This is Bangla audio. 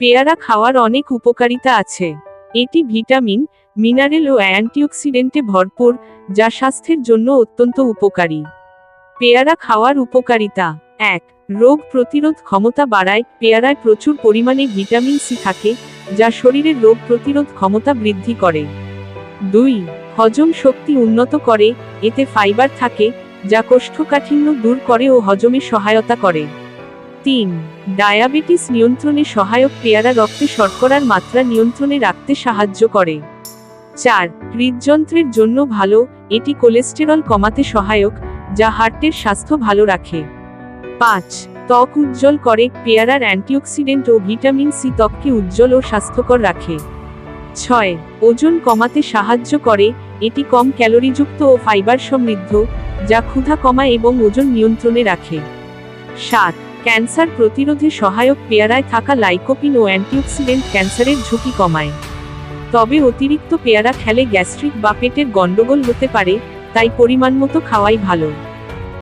পেয়ারা খাওয়ার অনেক উপকারিতা আছে। এটি ভিটামিন, মিনারেল ও অ্যান্টিঅক্সিডেন্টে ভরপুর, যা স্বাস্থ্যের জন্য অত্যন্ত উপকারী। পেয়ারা খাওয়ার উপকারিতা। এক, রোগ প্রতিরোধ ক্ষমতা বাড়ায়। পেয়ারায় প্রচুর পরিমাণে ভিটামিন সি থাকে, যা শরীরের রোগ প্রতিরোধ ক্ষমতা বৃদ্ধি করে। দুই, হজম শক্তি উন্নত করে, এতে ফাইবার থাকে, যা কোষ্ঠকাঠিন্য দূর করে ও হজমে সহায়তা করে। তিন, ডায়াবেটিস নিয়ন্ত্রণে সহায়ক পেয়ারা রক্তে শর্করার মাত্রা নিয়ন্ত্রণে রাখতে সাহায্য করে। চার, হৃদযন্ত্রের জন্য ভালো, এটি কোলেস্টেরল কমাতে সহায়ক, যা হার্টের স্বাস্থ্য ভালো রাখে। পাঁচ, ত্বক উজ্জ্বল করে, পেয়ারার অ্যান্টিঅক্সিডেন্ট ও ভিটামিন সি ত্বককে উজ্জ্বল ও স্বাস্থ্যকর রাখে। ছয়, ওজন কমাতে সাহায্য করে, এটি কম ক্যালোরিযুক্ত ও ফাইবার সমৃদ্ধ, যা ক্ষুধা কমায় এবং ওজন নিয়ন্ত্রণে রাখে। সাত ক্যান্সার প্রতিরোধে সহায়ক পেয়ারায় থাকা লাইকোপিন ও অ্যান্টিঅক্সিডেন্ট ক্যান্সারের ঝুঁকি কমায়। তবে অতিরিক্ত পেয়ারা খেলে গ্যাস্ট্রিক বা পেটের গণ্ডগোল হতে পারে, তাই পরিমাণ মতো খাওয়াই ভালো।